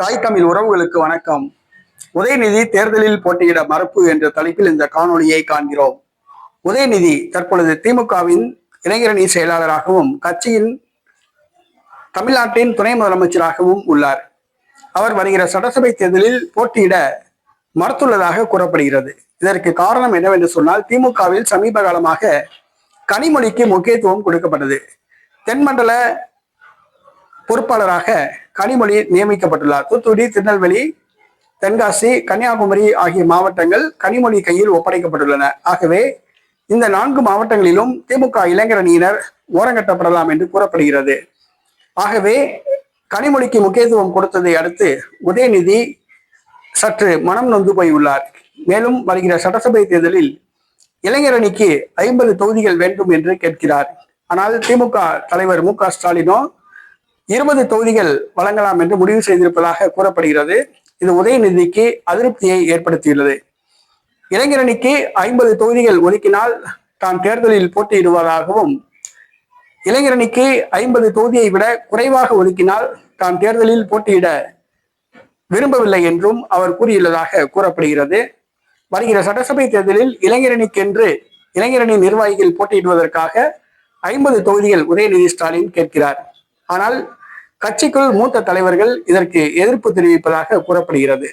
தாய் தமிழ் உறவுகளுக்கு வணக்கம். உதயநிதி தேர்தலில் போட்டியிட மறுப்பு என்ற தலைப்பில் இந்த காணொளியை காண்கிறோம். உதயநிதி தற்பொழுது திமுகவின் இளைஞரணி செயலாளராகவும் கட்சியின் தமிழ்நாட்டின் துணை முதலமைச்சராகவும் உள்ளார். அவர் வருகிற சட்டசபை தேர்தலில் போட்டியிட மறுத்துள்ளதாக கூறப்படுகிறது. இதற்கு காரணம் என்னவென்று சொன்னால் திமுகவில் சமீப காலமாக கனிமொழிக்கு முக்கியத்துவம் கொடுக்கப்பட்டது. தென்மண்டல பொறுப்பாளராக கனிமொழி நியமிக்கப்பட்டுள்ளார். தூத்துக்குடி திருநெல்வேலி தென்காசி கன்னியாகுமரி ஆகிய மாவட்டங்கள் கனிமொழி கையில் ஒப்படைக்கப்பட்டுள்ளன. ஆகவே இந்த நான்கு மாவட்டங்களிலும் திமுக இளைஞரணியினர் ஓரங்கட்டப்படலாம் என்று கூறப்படுகிறது. ஆகவே கனிமொழிக்கு முக்கியத்துவம் கொடுத்ததை அடுத்து உதயநிதி சற்று மனம் நொந்து போயுள்ளார். மேலும் வருகிற சட்டசபை தேர்தலில் இளைஞரணிக்கு ஐம்பது தொகுதிகள் வேண்டும் என்று கேட்கிறார். ஆனால் திமுக தலைவர் மு க ஸ்டாலினோ இருபது தொகுதிகள் வழங்கலாம் என்று முடிவு செய்திருப்பதாக கூறப்படுகிறது. இது உதயநிதிக்கு அதிருப்தியை ஏற்படுத்தியுள்ளது. இளைஞரணிக்கு ஐம்பது தொகுதிகள் ஒதுக்கினால் தான் தேர்தலில் போட்டியிடுவதாகவும் இளைஞரணிக்கு ஐம்பது தொகுதியை விட குறைவாக ஒதுக்கினால் தான் தேர்தலில் போட்டியிட விரும்பவில்லை என்றும் அவர் கூறியுள்ளதாக கூறப்படுகிறது. வருகிற சட்டசபை தேர்தலில் இளைஞரணிக்கென்று இளைஞரணி நிர்வாகிகள் போட்டியிடுவதற்காக ஐம்பது தொகுதிகள் உதயநிதி ஸ்டாலின் கேட்கிறார். ஆனால் கட்சிக்குள் மூத்த தலைவர்கள் இதற்கு எதிர்ப்பு தெரிவிப்பதாக கூறப்படுகிறது.